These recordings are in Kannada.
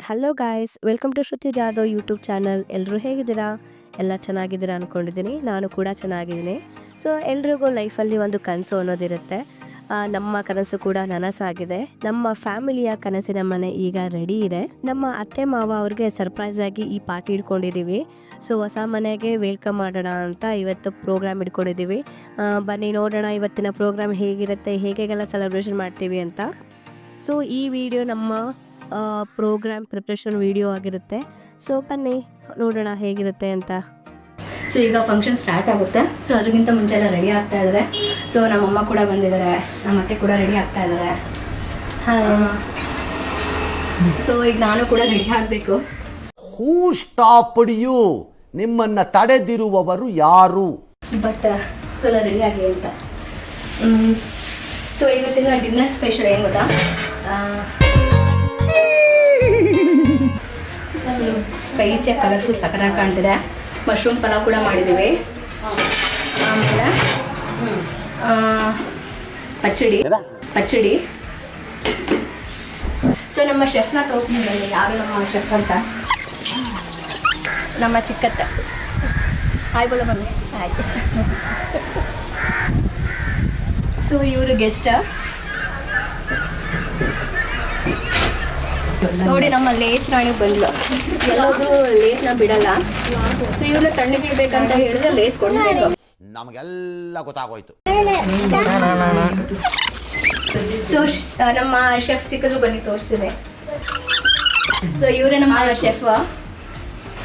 Hello guys welcome to Shruti Jadhav YouTube channel ಎಲ್ಲರೂ ಹೇಗಿದ್ದೀರಾ? ಎಲ್ಲ ಚೆನ್ನಾಗಿದ್ದೀರಾ ಅಂದ್ಕೊಂಡಿದ್ದೀನಿ ನಾನು ಕೂಡ ಚೆನ್ನಾಗಿದ್ದೀನಿ. ಸೊ ಎಲ್ರಿಗೂ ಲೈಫಲ್ಲಿ ಒಂದು ಕನಸು ಅನ್ನೋದಿರುತ್ತೆ. ನಮ್ಮ ಕನಸು ಕೂಡ ನನಸಾಗಿದೆ. ನಮ್ಮ ಫ್ಯಾಮಿಲಿಯ ಕನಸಿನ ಮನೆ ಈಗ ರೆಡಿ ಇದೆ. ನಮ್ಮ ಅತ್ತೆ ಮಾವ ಅವ್ರಿಗೆ ಸರ್ಪ್ರೈಸ್ ಆಗಿ ಈ ಪಾರ್ಟಿ ಇಟ್ಕೊಂಡಿದ್ದೀವಿ ಸೊ ಹೊಸ ಮನೆಗೆ ವೆಲ್ಕಮ್ ಮಾಡೋಣ ಅಂತ ಇವತ್ತು ಪ್ರೋಗ್ರಾಮ್ ಇಟ್ಕೊಂಡಿದ್ದೀವಿ ಬನ್ನಿ ನೋಡೋಣ ಇವತ್ತಿನ ಪ್ರೋಗ್ರಾಮ್ ಹೇಗಿರುತ್ತೆ, ಹೇಗೆಲ್ಲ ಸೆಲೆಬ್ರೇಷನ್ ಮಾಡ್ತೀವಿ ಅಂತ. ಸೊ ಈ ವಿಡಿಯೋ ನಮ್ಮ ಪ್ರೋಗ್ರಾಮ್ ಪ್ರಿಪ್ರೇಷನ್ ವಿಡಿಯೋ ಆಗಿರುತ್ತೆ. ಸೊ ಬನ್ನಿ ನೋಡೋಣ ಹೇಗಿರುತ್ತೆ ಅಂತ. ಸೊ ಈಗ ಫಂಕ್ಷನ್ ಸ್ಟಾರ್ಟ್ ಆಗುತ್ತೆ. ಸೊ ಅದಕ್ಕಿಂತ ಮುಂಚೆ ಎಲ್ಲ ರೆಡಿ ಆಗ್ತಾ ಇದ್ದಾರೆ ಸೊ ನಮ್ಮಮ್ಮ ಕೂಡ ಬಂದಿದ್ದಾರೆ ನಮ್ಮ ಅತ್ತೆ ಕೂಡ ರೆಡಿ ಆಗ್ತಾ ಇದ್ದಾರೆ ಸೊ ಈಗ ನಾನು ಕೂಡ ರೆಡಿ ಆಗಬೇಕು. ಹೂ ಸ್ಟಾಪ್ ಯು ನಿಮ್ಮನ್ನ ತಡೆದಿರುವವರು ಯಾರು? ಬಟ್ ಸೊ ಎಲ್ಲ ರೆಡಿ ಆಗಿ ಅಂತ. ಸೊ ಇವತ್ತಿನ ಡಿನ್ನರ್ ಸ್ಪೆಷಲ್ ಏನು ಗೊತ್ತಾ? ಸ್ಪೈಸಿಯ ಕಲರ್ಫುಲ್ ಸಖತ್ತಾಗಿ ಕಾಣ್ತಿದೆ. ಮಶ್ರೂಮ್ ಪಲಾವ್ ಕೂಡ ಮಾಡಿದ್ದೀವಿ. ಆಮೇಲೆ ಪಚ್ಚಡಿ. ಪಚ್ಚಡಿ. ಸೊ ನಮ್ಮ ಶೆಫ್ನ ತೋರಿಸಿದ್ರಲ್ಲಿ ಯಾರು ನಮ್ಮ ಶೆಫ್ ಅಂತ. ನಮ್ಮ ಚಿಕ್ಕತ್ತ. ಹಾಯ್ ಬೋಲ ಮಮ್ಮಿ. ಆಯ್ತು ಸೊ ಇವರು ಗೆಸ್ಟ್ ನೋಡಿ ನಮ್ಮ ಲೇಸ್ ರಾಣಿ ಬಂದ್ಲು. ಎಲ್ಲೋದ್ರೂ ಲೇಸ್ನ ಬಿಡಲ್ಲ. ಸೊ ಇವ್ರನ್ನ ತಣ್ಣಗಿಡ್ಬೇಕಂತ ಹೇಳಿದ್ರೆ ಲೇಸ್ ಕೊಡಿಸ್ಬೇಕು. ನಮಗೆಲ್ಲ ಗೊತ್ತಾಗೋಯ್ತು. ಸೊ ನಮ್ಮ ಶೆಫ್ ಸಿಕ್ಕಿದ್ರು ಬನ್ನಿ ತೋರಿಸ್ತಿದೆ. ಸೊ ಇವರೇ ನಮ್ಮ ಶೆಫ್.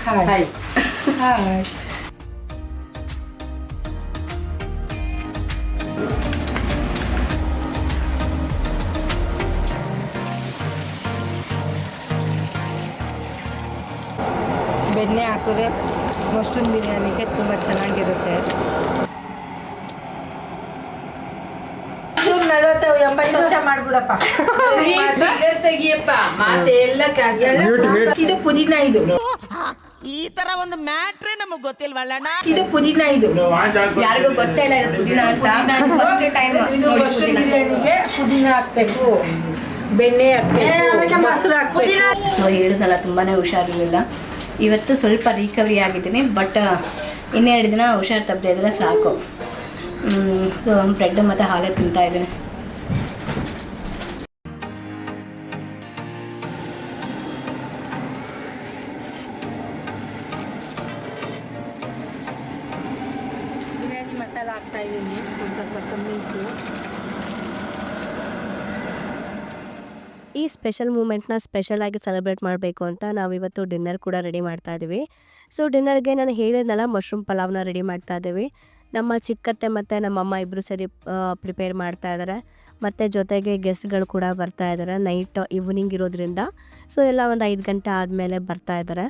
ಬೆಣ್ಣೆ ಹಾಕಿದ್ರೆ ಮಶ್ರೂಮ್ ಬಿರಿಯಾನಿಗೆ ತುಂಬ ಚೆನ್ನಾಗಿರುತ್ತೆ. ನಲವತ್ತು ಎಂಬತ್ತು ವರ್ಷ ಮಾಡ್ಬಿಡಪ್ಪ. ತೆಗಿಯಪ್ಪ. ಮಾತೆ ಎಲ್ಲ. ಇದು ಪುದೀನ ಇದು. ಈ ತರ ಒಂದು ಮ್ಯಾಟ್ರೆ ನಮಗ್ ಗೊತ್ತಿಲ್ವಲ್ಲ ಇದು ಪುದೀನ ಇದು. ಯಾರಿಗೂ ಗೊತ್ತೇ ಇಲ್ಲ ಇದು ಪುದೀನ ಅಂತ. ಫಸ್ಟ್ ಟೈಮ್ ಇದು. ಮಶ್ರೂಮ್ ಬಿರಿಯಾನಿಗೆ ಪುದೀನ ಹಾಕ್ಬೇಕು. ಬೆಣ್ಣೆ ಹಾಕ್ಬೇಕು ಮೊಸರು ಹಾಕ್ಬೇಕು. ಸೊ ಹೇಳಿದಲ್ಲ ತುಂಬಾನೇ ಹುಷಾರಿರಲಿಲ್ಲ. ಇವತ್ತು ಸ್ವಲ್ಪ ರಿಕವರಿ ಆಗಿದ್ದೀನಿ ಬಟ್ ಇನ್ನೆರಡು ದಿನ ಹುಷಾರು ತಪ್ಪದೆ ಇದ್ರೆ ಸಾಕು. ಸೊ ಬ್ರೆಡ್ ಮತ್ತು ಹಾಲೇ ತಿಂತಾ ಇದ್ದೀನಿ. ಮಸಾಲ ಹಾಕ್ತಾ ಇದ್ದೀನಿ. ಸ್ವಲ್ಪ ಕಮ್ಮಿ ಇತ್ತು ಈ ಸ್ಪೆಷಲ್ ಮೂಮೆಂಟ್ನ ಸ್ಪೆಷಲಾಗಿ ಸೆಲೆಬ್ರೇಟ್ ಮಾಡಬೇಕು ಅಂತ ನಾವಿವತ್ತು ಡಿನ್ನರ್ ಕೂಡ ರೆಡಿ ಮಾಡ್ತಾ ಇದ್ದೀವಿ. ಸೊ ಡಿನ್ನರ್ಗೆ ನಾನು ಹೇಳಿದ್ನಲ್ಲ ಮಶ್ರೂಮ್ ಪಲಾವ್ನ ರೆಡಿ ಮಾಡ್ತಾ ಇದ್ದೀವಿ. ನಮ್ಮ ಚಿಕ್ಕತ್ತೆ ಮತ್ತು ನಮ್ಮಮ್ಮ ಇಬ್ಬರು ಸರಿ ಪ್ರಿಪೇರ್ ಮಾಡ್ತಾ ಇದ್ದಾರೆ ಮತ್ತು ಜೊತೆಗೆ ಗೆಸ್ಟ್ಗಳು ಕೂಡ ಬರ್ತಾ ಇದ್ದಾರೆ ನೈಟ್ ಈವ್ನಿಂಗ್ ಇರೋದ್ರಿಂದ. ಸೊ ಎಲ್ಲ ಒಂದು ಐದು ಗಂಟೆ ಆದಮೇಲೆ ಬರ್ತಾ ಇದ್ದಾರೆ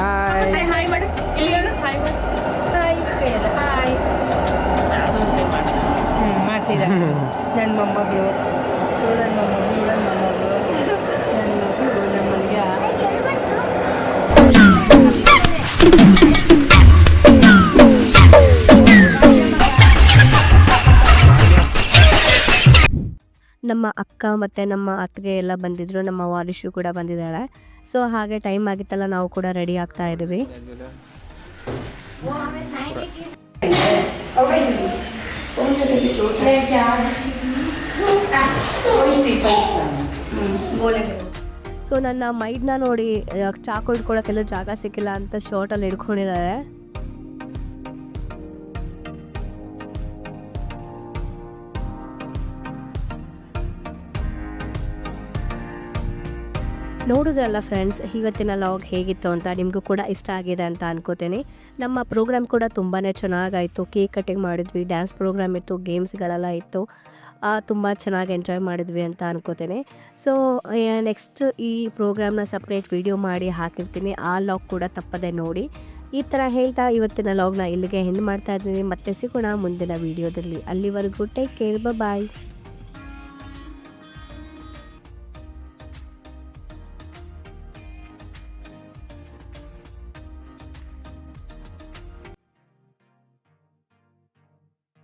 ಹಾಯ್ ಹಾಯ್ ಮಾಡು ಇಲ್ಲಿ ಹಾಯ್ ಮಾಡು ಹಾಯ್ ಕೈಯಲ್ಲ ಹಾಯ್ ಹ್ಞೂ ಮಾಡ್ತಿದ್ದಾರೆ. ನನ್ನ ಮೊಮ್ಮಗಳು. ನನ್ನ ಮೊಮ್ಮಗಳು ನನ್ನ ಮೊಮ್ಮಗಳು. ನನ್ನ ಮಕ್ಕಳು ನಮ್ಮ ಹುಡುಗ ನಮ್ಮ ಅಕ್ಕ ಮತ್ತು ನಮ್ಮ ಅತ್ತಿಗೆ ಎಲ್ಲ ಬಂದಿದ್ದರು ನಮ್ಮ ವಾರಿಶು ಕೂಡ ಬಂದಿದ್ದಾಳೆ. ಸೊ ಹಾಗೆ ಟೈಮ್ ಆಗಿತ್ತಲ್ಲ, ನಾವು ಕೂಡ ರೆಡಿ ಆಗ್ತಾ ಇದ್ದೀವಿ ಸೊ ನನ್ನ ಮೈಡ್ನ ನೋಡಿ ಚಾಕು ಇಟ್ಕೊಳಕ್ಕೆಲ್ಲ ಜಾಗ ಸಿಕ್ಕಿಲ್ಲ ಅಂತ ಶಾರ್ಟಲ್ಲಿ ಹಿಡ್ಕೊಂಡಿದ್ದಾರೆ. ನೋಡಿದ್ರಲ್ಲ ಫ್ರೆಂಡ್ಸ್ ಇವತ್ತಿನ ಲಾಗ್ ಹೇಗಿತ್ತು ಅಂತ ನಿಮಗೂ ಕೂಡ ಇಷ್ಟ ಆಗಿದೆ ಅಂತ ಅನ್ಕೋತೀನಿ. ನಮ್ಮ ಪ್ರೋಗ್ರಾಮ್ ಕೂಡ ತುಂಬಾ ಚೆನ್ನಾಗಾಯಿತು. ಕೇಕ್ ಕಟಿಂಗ್ ಮಾಡಿದ್ವಿ ಡ್ಯಾನ್ಸ್ ಪ್ರೋಗ್ರಾಮ್ ಇತ್ತು ಗೇಮ್ಸ್ಗಳೆಲ್ಲ ಇತ್ತು. ತುಂಬ ಚೆನ್ನಾಗಿ ಎಂಜಾಯ್ ಮಾಡಿದ್ವಿ ಅಂತ ಅನ್ಕೋತೀನಿ. ಸೊ ನೆಕ್ಸ್ಟ್ ಈ ಪ್ರೋಗ್ರಾಮ್ನ ಸಪ್ರೇಟ್ ವಿಡಿಯೋ ಮಾಡಿ ಹಾಕಿರ್ತೀನಿ. ಆ ಲಾಗ್ ಕೂಡ ತಪ್ಪದೆ ನೋಡಿ. ಈ ಥರ ಹೇಳ್ತಾ ಇವತ್ತಿನ ಲಾಗ್ನ ಇಲ್ಲಿಗೆ ಹೆಣ್ಣು ಮಾಡ್ತಾ ಇದ್ದೀನಿ. ಮತ್ತೆ ಸಿಗೋಣ ಮುಂದಿನ ವಿಡಿಯೋದಲ್ಲಿ ಅಲ್ಲಿವರೆಗೂ ಟೇಕ್ ಕೇರ್ ಬಾಯ್